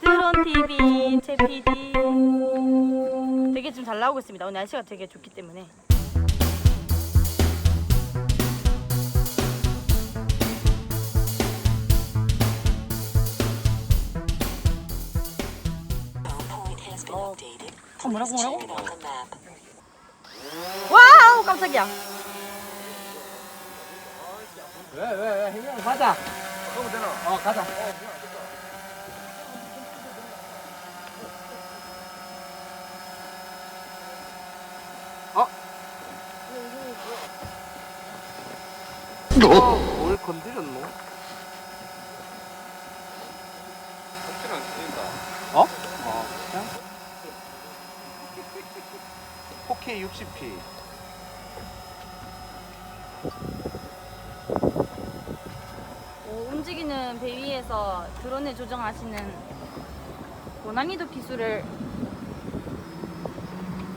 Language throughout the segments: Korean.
드론 TV 제 PD 되게 좀 잘 나오고 있습니다. 오늘 날씨가 되게 좋기 때문에. 어 뭐라고 뭐라고? 와우 깜짝이야. 왜, 왜, 왜, 행명 가자. 어, 가자. 어, 뭘 건드렸노? 확실한 쓰인다. 어? 어, 그냥? 4K 60p. 오, 움직이는 배 위에서 드론을 조정하시는 고난이도 기술을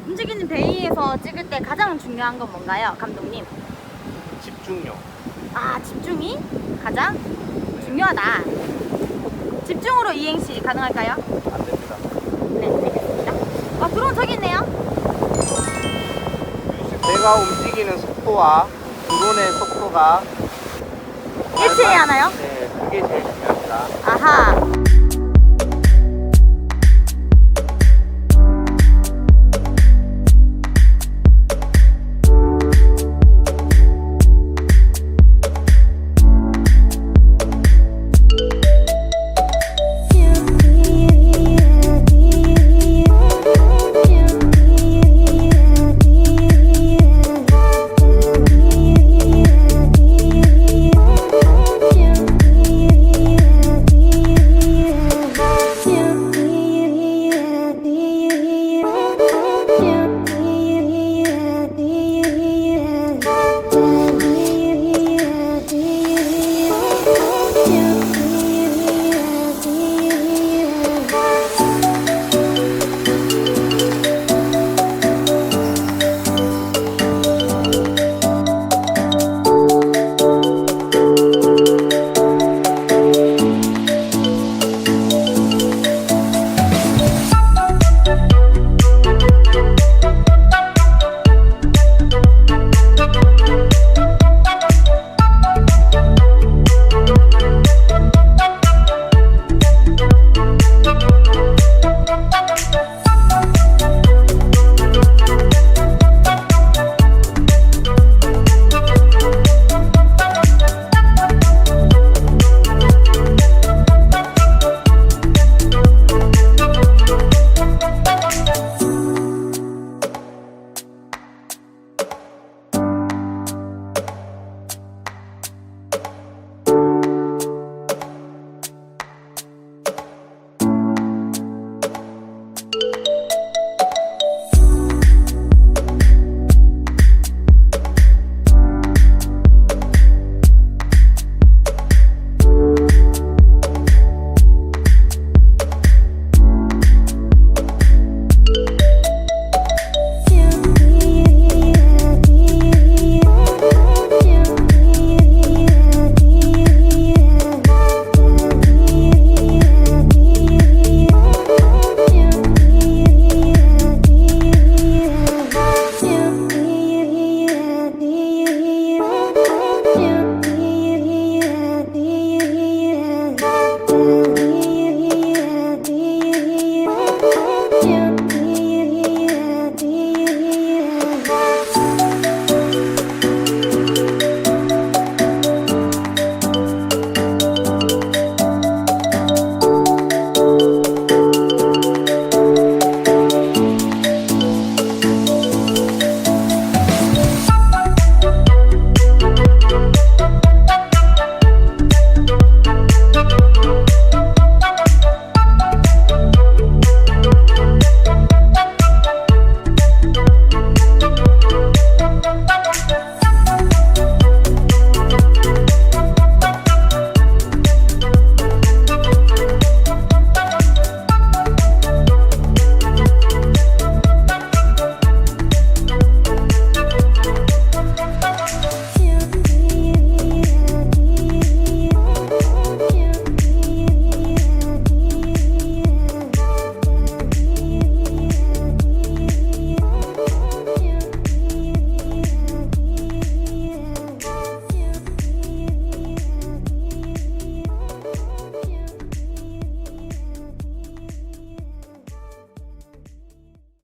움직이는 배 위에서 찍을 때 가장 중요한 건 뭔가요, 감독님? 집중력. 아, 집중이 가장 중요하다. 집중으로 이행시 가능할까요? 안 됩니다. 네, 알겠습니다. 아, 드론 저기 있네요. 내가 움직이는 속도와 드론의 속도가 일치해야 하나요? 네, 그게 제일 중요합니다.